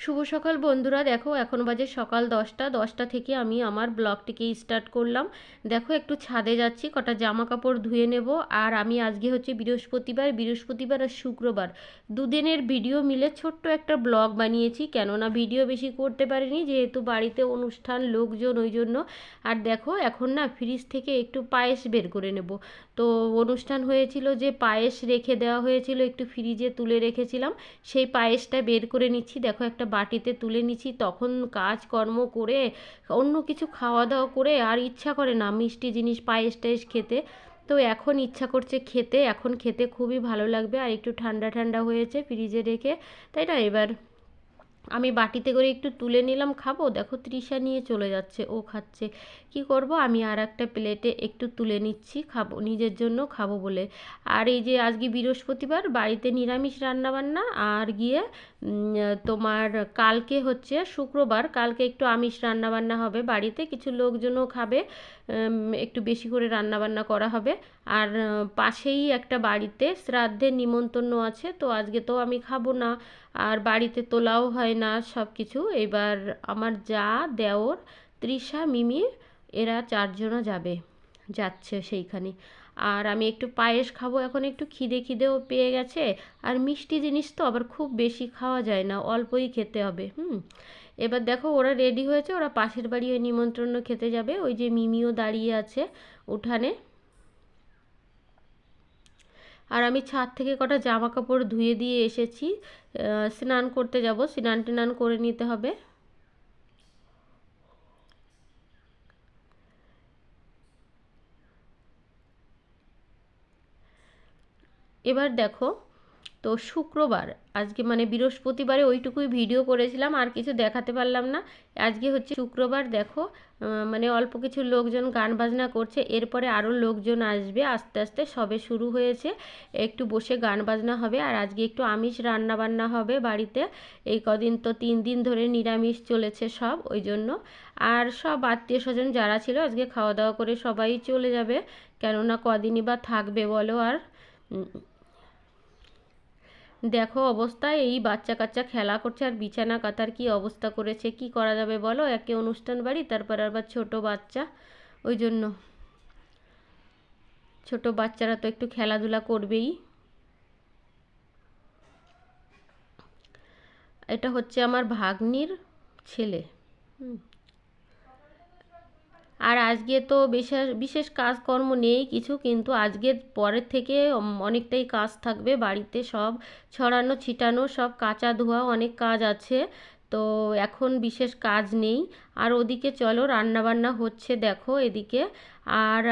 শুভ সকাল বন্ধুরা। দেখো, এখন বাজে সকাল দশটা। দশটা থেকে আমি আমার ব্লগটিকে স্টার্ট করলাম। দেখো, একটু ছাদে যাচ্ছি, কটা জামা কাপড় ধুয়ে নেব। আর আমি আজকে হচ্ছে বৃহস্পতিবার। বৃহস্পতিবার আর শুক্রবার দুদিনের ভিডিও মিলে ছোট্ট একটা ব্লগ বানিয়েছি। কেননা ভিডিও বেশি করতে পারিনি, যেহেতু বাড়িতে অনুষ্ঠান, লোকজন, ওই জন্য। আর দেখো, এখন না ফ্রিজ থেকে একটু পায়েস বের করে নেব। তো অনুষ্ঠান হয়েছিল যে পায়েস রেখে দেওয়া হয়েছিল, একটু ফ্রিজে তুলে রেখেছিলাম। সেই পায়েসটা বের করে নিচ্ছি। দেখো, একটা বাটিতে তুলে নিচ্ছি তখন কাজকর্ম করে, অন্য কিছু খাওয়া দাওয়া করে আর ইচ্ছা করে না মিষ্টি জিনিস, পায়েস টায়েস খেতে। তো এখন ইচ্ছা করছে খেতে, এখন খেতে খুবই ভালো লাগবে আর একটু ঠান্ডা ঠান্ডা হয়েছে ফ্রিজে রেখে। তাই না? এবার আমি বাটিতে করে একটু তুলে নিলাম, খাব। দেখো তৃষা নিয়ে চলে যাচ্ছে, ও খাচ্ছে। কি করব? আমি আর একটা প্লেটে একটু তুলে নিচ্ছি, খাব, নিজের জন্য খাব বলে। আর এই যে আজকে বৃহস্পতিবার, বাড়িতে নিরামিষ রান্নাবান্না আর গিয়ে তোমার কালকে হচ্ছে শুক্রবার, কালকে একটু আমিষ রান্নাবান্না হবে বাড়িতে, কিছু লোকজনও খাবে একটু বেশি করে রান্নাবান্না করা হবে। আর পাশেই একটা বাড়িতে শ্রাদ্ধের নিমন্ত্রণ আছে, তো আজকে তো আমি খাব না। আর বাড়িতে তোলাও হয় না সব কিছু এবার আমার যা, দেওর, তৃষা, মিমি, এরা চারজনা যাবে, যাচ্ছে সেইখানে। আর আমি একটু পায়েস খাব, এখন একটু খিদে খিদেও পেয়ে গেছে। আর মিষ্টি জিনিস তো আবার খুব বেশি খাওয়া যায় না, অল্পই খেতে হবে, হুম? এবার দেখো ওরা রেডি হয়েছে, ওরা পাশের বাড়ি ওই নিমন্ত্রণ খেতে যাবে, ওই যে মিমিও দাঁড়িয়ে আছে উঠানে। আর আমি ছাদ থেকে কটা জামা কাপড় ধুয়ে দিয়ে এসেছি স্নান করতে যাব স্নান টান করে নিতে হবে। এবার দেখো, তো শুক্রবার, আজকে মানে বৃহস্পতিবারে ওইটুকুই ভিডিও করেছিলাম, আর কিছু দেখাতে পারলাম না। আজকে হচ্ছে শুক্রবার, দেখো মানে অল্প কিছু লোকজন গান বাজনা করছে, এরপরে আরও লোকজন আসবে, আস্তে আস্তে সবে শুরু হয়েছে, একটু বসে গান বাজনা হবে, আর আজকে একটু আমিষ রান্না বান্না হবে বাড়িতে। এই কদিন তো তিন দিন ধরে নিরামিষ চলেছে সব, ওই জন্য। আর সব আত্মীয় স্বজন যারা ছিল, আজকে খাওয়া দাওয়া করে সবাই চলে যাবে, কেননা কদিনই বা থাকবে বলো আর দেখো অবস্থায় এই বাচ্চা কাচ্চা খেলা করছে আর বিছানা কাতার কি অবস্থা করেছে, কি করা যাবে বলো? একে অনুষ্ঠান বাড়ি, তারপর আবার ছোট বাচ্চা। ওই জন্য ছোট বাচ্চারা তো একটু খেলাধুলা করবেই। এটা হচ্ছে আমার ভাগ্নির ছেলে, হুম। আর আজকে তো বিশেষ বিশেষ কাজকর্ম নেই কিছু, কিন্তু আজকের পরের থেকে অনেকটাই কাজ থাকবে। বাড়িতে সব ছড়ানো, ছিটানো, সব কাঁচা ধোয়া, অনেক কাজ আছে। তো এখন বিশেষ কাজ নেই। আর ওদিকে চলো, রান্নাবান্না হচ্ছে, দেখো এদিকে। আর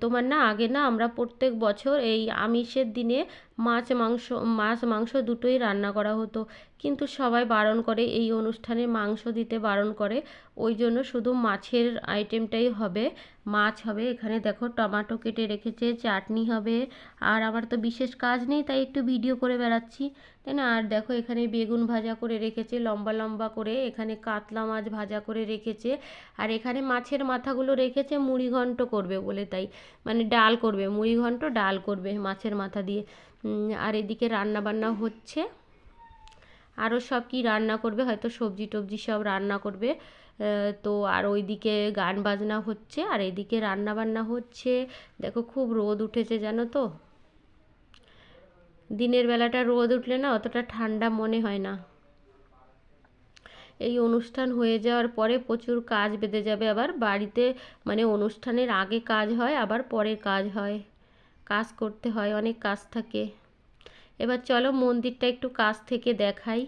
তোমার না আগে না আমরা প্রত্যেক বছর এই আমিষের দিনে মাছ, মাংস মাছ, মাংস দুটোই রান্না করা হতো। কিন্তু সবাই বারণ করে, এই অনুষ্ঠানে মাংস দিতে বারণ করে। ওই জন্য শুধু মাছের আইটেমটাই হবে। মাছ হবে, এখানে দেখো টমাটো কেটে রেখেছে, চাটনি হবে। আর আমার তো বিশেষ কাজ নেই, তাই একটু ভিডিও করে বেড়াচ্ছি। তাই না? আর দেখো এখানে বেগুন ভাজা করে রেখেছে, লম্বা লম্বা করে। এখানে কাতলা মাছ ভাজা করে রেখেছে। আর এখানে মাছের মাথাগুলো রেখেছে মুড়ি ঘন্ট করবে বলে তাই মানে ডাল করবে, মুড়ি ঘন্ট ডাল করবে মাছের মাথা দিয়ে। আর এদিকে রান্না বান্না হচ্ছে। আরও সব কি রান্না করবে? হয়তো সবজি টবজি সব রান্না করবে। তো আর ওইদিকে গান বাজনা হচ্ছে। আর এদিকে রান্না বান্না হচ্ছে, দেখো খুব রোদ উঠেছে জানো তো? দিনের বেলাটা রোদ উঠলে না অতটা ঠান্ডা মনে হয় না। এই অনুষ্ঠান হয়ে যাওয়ার পরে প্রচুর কাজ বেঁধে যাবে আবার বাড়িতে মানে অনুষ্ঠানের আগে কাজ হয়, আবার পরে কাজ হয়। কাজ করতে হয়, অনেক কাজ থাকে। এবার চলো মন্দিরটা একটু কাছ থেকে দেখাই।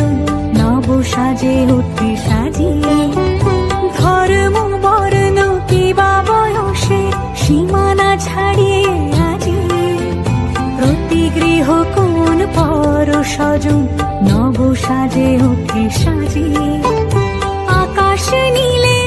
স্বজন নব সাজে অতি সাজিয়ে ধর্ম বর্ণ কিবা বয়সে সীমানা ছাড়িয়ে আজি। প্রতি গৃহ কোন পর সজন নব সাজে অতি সাজিয়ে। আকাশে নীলে